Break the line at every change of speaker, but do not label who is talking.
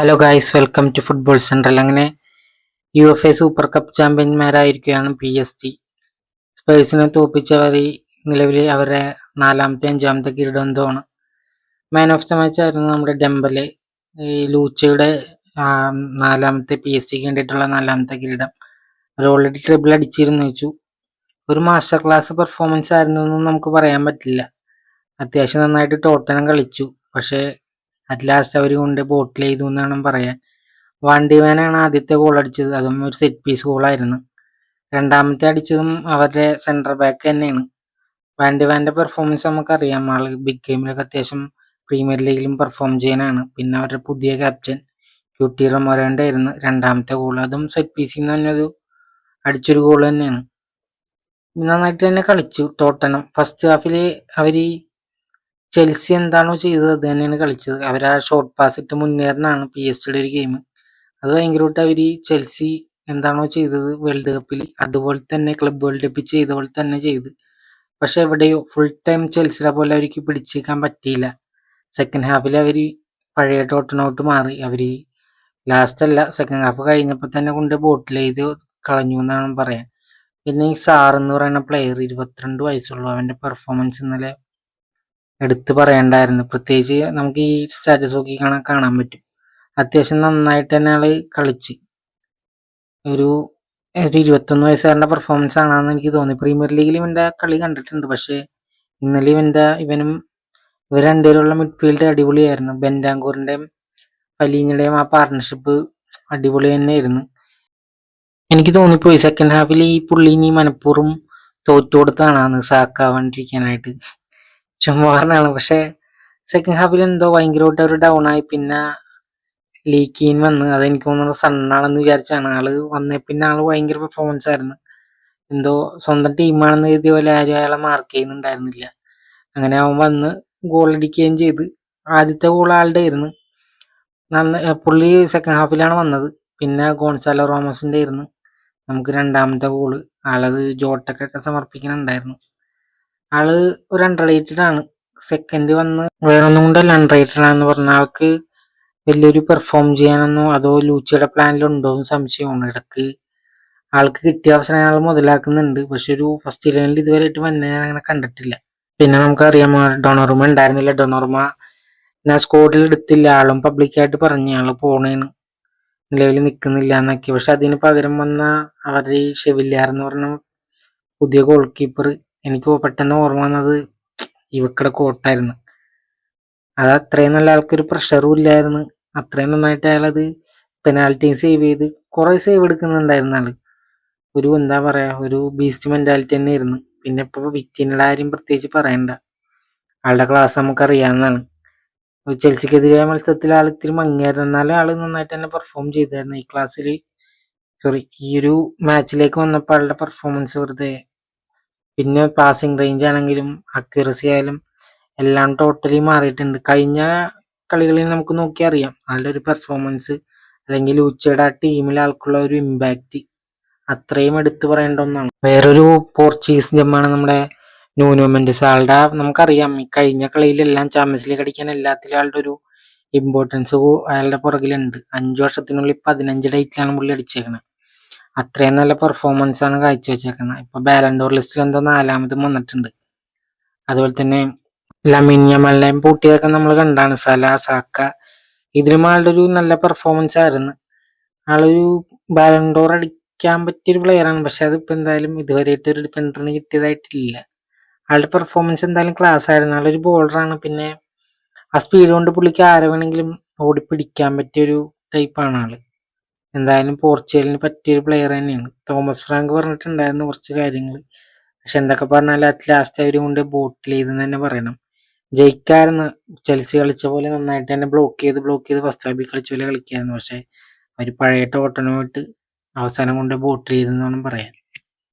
Hello guys welcome to football central അങ്ങനെ U F A super cup ചാമ്പ്യന്മാരായിരിക്കുകയാണ് P S T സ്പേഴ്സിനെ തോപ്പിച്ചവർ നിലവിൽ അവരുടെ നാലാമത്തെ അഞ്ചാമത്തെ കിരീടം എന്തോണ് മാൻ ഓഫ് ദ മാച്ച് ആയിരുന്നു നമ്മുടെ ഡെമ്പലെ ഈ ലൂച്ചയുടെ നാലാമത്തെ പി എസ് ടിക്ക് വേണ്ടിയിട്ടുള്ള നാലാമത്തെ കിരീടം. അവർ ഓൾറെഡി ട്രിബിൾ അടിച്ചിരുന്നു വെച്ചു ഒരു മാസ്റ്റർ ക്ലാസ് പെർഫോമൻസ് ആയിരുന്നു എന്നും നമുക്ക് പറയാൻ പറ്റില്ല. അത്യാവശ്യം നന്നായിട്ട് ടോട്ടനം കളിച്ചു. പക്ഷേ അറ്റ് ലാസ്റ്റ് അവർ കൊണ്ട് ബോട്ടിൽ ചെയ്തു എന്നാണ് പറയാൻ. വണ്ടിമാനാണ് ആദ്യത്തെ ഗോൾ അടിച്ചത്. അതും ഒരു സെറ്റ് പീസ് ഗോളായിരുന്നു രണ്ടാമത്തെ അടിച്ചതും അവരുടെ സെൻട്രൽ ബാക്ക് തന്നെയാണ്. വാൻഡിവാന്റെ പെർഫോമൻസ് നമുക്കറിയാം. ആൾ ബിഗ് ഗെയിമിലൊക്കെ അത്യാവശ്യം പ്രീമിയർ ലീഗിലും പെർഫോം ചെയ്യാനാണ്. പിന്നെ അവരുടെ പുതിയ ക്യാപ്റ്റൻ ക്യൂട്ടി റൊമോറോന്റെ ആയിരുന്നു. രണ്ടാമത്തെ ഗോൾ അതും സെറ്റ് പീസിൽ നിന്ന് തന്നെ ഒരു അടിച്ചൊരു ഗോൾ തന്നെയാണ്. നന്നായിട്ട് തന്നെ കളിച്ചു. ടോട്ടനം ഫസ്റ്റ് ഹാഫിൽ അവർ ചെൽസി എന്താണോ ചെയ്തത് അത് തന്നെയാണ് കളിച്ചത്. അവർ ആ ഷോർട്ട് പാസ് ഇട്ട് മുന്നേറിനാണ്. പി എസ് ടിയുടെ ഒരു ഗെയിം അത് ഭയങ്കരമായിട്ട് അവർ ചെൽസി എന്താണോ ചെയ്തത് വേൾഡ് കപ്പിൽ അതുപോലെ തന്നെ ക്ലബ് വേൾഡ് കപ്പിൽ ചെയ്ത പോലെ തന്നെ ചെയ്ത്. പക്ഷെ എവിടെയോ ഫുൾ ടൈം ചെൽസിയുടെ പോലെ അവർക്ക് പിടിച്ചേക്കാൻ പറ്റിയില്ല. സെക്കൻഡ് ഹാഫിൽ അവർ പഴയ ടോട്ടനോട്ട് മാറി. അവർ ലാസ്റ്റ് അല്ല സെക്കൻഡ് ഹാഫ് കഴിഞ്ഞപ്പോൾ തന്നെ കൊണ്ട് ബോട്ടിൽ ചെയ്ത് കളഞ്ഞു എന്നാണ് പറയാൻ. പിന്നെ ഈ സാർ എന്ന് പറയുന്ന പ്ലെയർ ഇരുപത്തിരണ്ട് വയസ്സുള്ളൂ. അവന്റെ പെർഫോമൻസ് ഇന്നലെ എടുത്തു പറയണ്ടായിരുന്നു. പ്രത്യേകിച്ച് നമുക്ക് ഈ സ്റ്റാറ്റസ് നോക്കി കാണാൻ കാണാൻ പറ്റും. അത്യാവശ്യം നന്നായിട്ട് തന്നെ ആൾ കളിച്ച്. ഒരു ഒരു ഇരുപത്തൊന്ന് വയസ്സുകാരന്റെ പെർഫോമൻസ് ആണെന്ന് എനിക്ക് തോന്നി. പ്രീമിയർ ലീഗിൽ ഇവന്റെ കളി കണ്ടിട്ടുണ്ട്. പക്ഷേ ഇന്നലെ ഇവന്റെ ഇവനും ഇവർ രണ്ടുപേരുള്ള മിഡ്ഫീൽഡ് അടിപൊളിയായിരുന്നു. ബെൻഡാങ്കൂറിന്റെയും പലീനിയുടെയും ആ പാർട്ണർഷിപ്പ് അടിപൊളി തന്നെയായിരുന്നു. എനിക്ക് തോന്നിപ്പോയി. സെക്കൻഡ് ഹാഫിൽ ഈ പുള്ളി ഇനി മനഃപൂർവം തോറ്റുകൊടുത്താണ് സാക്കാവാണ്ടിരിക്കാനായിട്ട് ചുമ്മാ പറഞ്ഞാണ് പക്ഷെ സെക്കൻഡ് ഹാഫിൽ എന്തോ ഭയങ്കരമായിട്ട് ഒരു ഡൗൺ ആയി. പിന്നെ ലീക്കീൻ വന്ന്. അതെനിക്ക് തോന്നുന്നത് സണ്ണാണെന്ന് വിചാരിച്ചാണ്. ആൾ വന്നേ പിന്നെ ആൾ ഭയങ്കര പെർഫോമൻസ് ആയിരുന്നു. എന്തോ സ്വന്തം ടീമാണെന്ന് കരുതിയ പോലെ ആരും അയാളെ മാർക്ക് ചെയ്യുന്നുണ്ടായിരുന്നില്ല. അങ്ങനെ അവൻ വന്ന് ഗോൾ അടിക്കുകയും ചെയ്ത്. ആദ്യത്തെ ഗോൾ ആളുടെ ആയിരുന്നു. നന്ന പുള്ളി സെക്കൻഡ് ഹാഫിലാണ് വന്നത്. പിന്നെ ഗോൺസാലോ റോമസിന്റെ ആയിരുന്നു. നമുക്ക് രണ്ടാമത്തെ ഗോൾ ആളത് ജോട്ടക്കൊക്കെ സമർപ്പിക്കുന്നുണ്ടായിരുന്നു. ആൾ ഒരു അൺറേറ്റഡ് ആണ്. സെക്കൻഡ് വന്ന് വേറൊന്നും കൊണ്ടല്ല അൺറേറ്റഡ് ആണെന്ന് പറഞ്ഞ ആൾക്ക് വലിയൊരു പെർഫോം ചെയ്യാനൊന്നും അതോ ലൂച്ചിയുടെ പ്ലാനിലുണ്ടോ എന്ന് സംശയമാണ്. ഇടയ്ക്ക് ആൾക്ക് കിട്ടിയ അവസരം അയാൾ മുതലാക്കുന്നുണ്ട്. പക്ഷെ ഒരു ഫസ്റ്റ് ഇലവനിൽ ഇതുവരെയായിട്ട് വന്നെ ഞാൻ അങ്ങനെ കണ്ടിട്ടില്ല. പിന്നെ നമുക്കറിയാം ഡൊണോർമ ഉണ്ടായിരുന്നില്ല. ഡൊണോർമ ഞാൻ സ്കോഡിൽ എടുത്തില്ല. ആളും പബ്ലിക്കായിട്ട് പറഞ്ഞു ആൾ പോണേന്ന് നിലവിൽ നിൽക്കുന്നില്ല എന്നൊക്കെ. പക്ഷെ അതിന് പകരം വന്ന അവരുടെ ഷെവില്ലാർ എന്ന് പറഞ്ഞ പുതിയ ഗോൾ കീപ്പർ എനിക്ക് പെട്ടെന്ന് ഓർമ്മ വന്നത് ഇവക്കടെ കോട്ടായിരുന്നു. അത് അത്രയും നല്ല ആൾക്കൊരു പ്രഷറും ഇല്ലായിരുന്നു. അത്രയും നന്നായിട്ട് അയാളത് പെനാൽറ്റി സേവ് ചെയ്ത് കുറെ സേവ് എടുക്കുന്നുണ്ടായിരുന്നു ആൾ. ഒരു എന്താ പറയാ ഒരു ബീസ്റ്റ് മെന്റാലിറ്റി തന്നെ ആയിരുന്നു. പിന്നെ ഇപ്പൊ വിക്റ്റിനുള്ള ആരും പ്രത്യേകിച്ച് പറയണ്ട. ആളുടെ ക്ലാസ് നമുക്ക് അറിയാവുന്നതാണ്. ചെൽസിക്കെതിരായ മത്സരത്തിൽ ആൾ ഇത്തിരി മങ്ങിയായിരുന്നു. എന്നാലും ആൾ നന്നായിട്ട് തന്നെ പെർഫോം ചെയ്തായിരുന്നു ഈ ക്ലാസ്സിൽ സോറി ഈ ഒരു മാച്ചിലേക്ക് വന്നപ്പോൾ ആളുടെ പെർഫോമൻസ് വെറുതെ പിന്നെ പാസിംഗ് റേഞ്ച് ആണെങ്കിലും അക്യൂറസി ആയാലും എല്ലാം ടോട്ടലി മാറിയിട്ടുണ്ട്. കഴിഞ്ഞ കളികളിൽ നമുക്ക് നോക്കി അറിയാം ആളുടെ ഒരു പെർഫോമൻസ് അല്ലെങ്കിൽ ഉച്ചയുടെ ആ ടീമിലെ ആൾക്കുള്ള ഒരു ഇമ്പാക്റ്റ് അത്രയും എടുത്തു പറയേണ്ട ഒന്നാണ്. വേറൊരു പോർച്ചുഗീസ് ജമ്മാണ് നമ്മുടെ ന്യൂനോ ആളുടെ നമുക്കറിയാം ഈ കഴിഞ്ഞ കളിയിലെല്ലാം ചാമ്പ്യൻസ് ലീഗ് അടിക്കാൻ എല്ലാത്തിലും ആളുടെ ഒരു ഇമ്പോർട്ടൻസ് അയാളുടെ പുറകിലുണ്ട്. അഞ്ചു വർഷത്തിനുള്ളിൽ പതിനഞ്ച് ഡേറ്റിലാണ് പുള്ളി അടിച്ചേക്കണത് അത്രയും നല്ല പെർഫോമൻസ് ആണ് കാഴ്ചവെച്ചേക്കുന്നത്. ഇപ്പൊ ബാലൻഡോർ ലിസ്റ്റിൽ എന്തോ നാലാമതും വന്നിട്ടുണ്ട്. അതുപോലെ തന്നെ ലമിന്യമലിനെയും പൂട്ടിയതൊക്കെ നമ്മൾ കണ്ടാണ്. സല സാക്ക ഇതിലും ആളുടെ ഒരു നല്ല പെർഫോമൻസ് ആയിരുന്നു. ആളൊരു ബാലൻഡോർ അടിക്കാൻ പറ്റിയൊരു പ്ലെയർ ആണ്. പക്ഷെ അതിപ്പോ എന്തായാലും ഇതുവരെയായിട്ട് ഒരു ഡിഫൻഡറിന് കിട്ടിയതായിട്ടില്ല. ആളുടെ പെർഫോമൻസ് എന്തായാലും ക്ലാസ് ആയിരുന്നു. ആളൊരു ബോളറാണ് പിന്നെ ആ സ്പീഡ് കൊണ്ട് പുള്ളിക്ക് ആരെ വേണമെങ്കിലും ഓടി പിടിക്കാൻ പറ്റിയ പറ്റിയൊരു ടൈപ്പാണ് ആൾ. എന്തായാലും പോർച്ചുഗലിന് പറ്റിയൊരു പ്ലെയർ തന്നെയാണ്. തോമസ് ഫ്രാങ്ക് പറഞ്ഞിട്ടുണ്ടായിരുന്നു കുറച്ച് കാര്യങ്ങൾ പക്ഷെ എന്തൊക്കെ പറഞ്ഞാലും അത് ലാസ്റ്റ് അവർ കൊണ്ട് ബോട്ടിൽ ചെയ്തെന്ന് തന്നെ പറയണം. ജയിക്കായിരുന്നു. ചെൽസി കളിച്ച പോലെ നന്നായിട്ട് തന്നെ ബ്ലോക്ക് ചെയ്ത് ബ്ലോക്ക് ചെയ്ത് ഫസ്റ്റ് ഹാബിൽ കളിച്ച പോലെ കളിക്കായിരുന്നു. പക്ഷെ അവർ പഴയ ടോട്ടനുമായിട്ട് അവസാനം കൊണ്ട് ബോട്ടിൽ ചെയ്തെന്ന് വേണം പറയാൻ.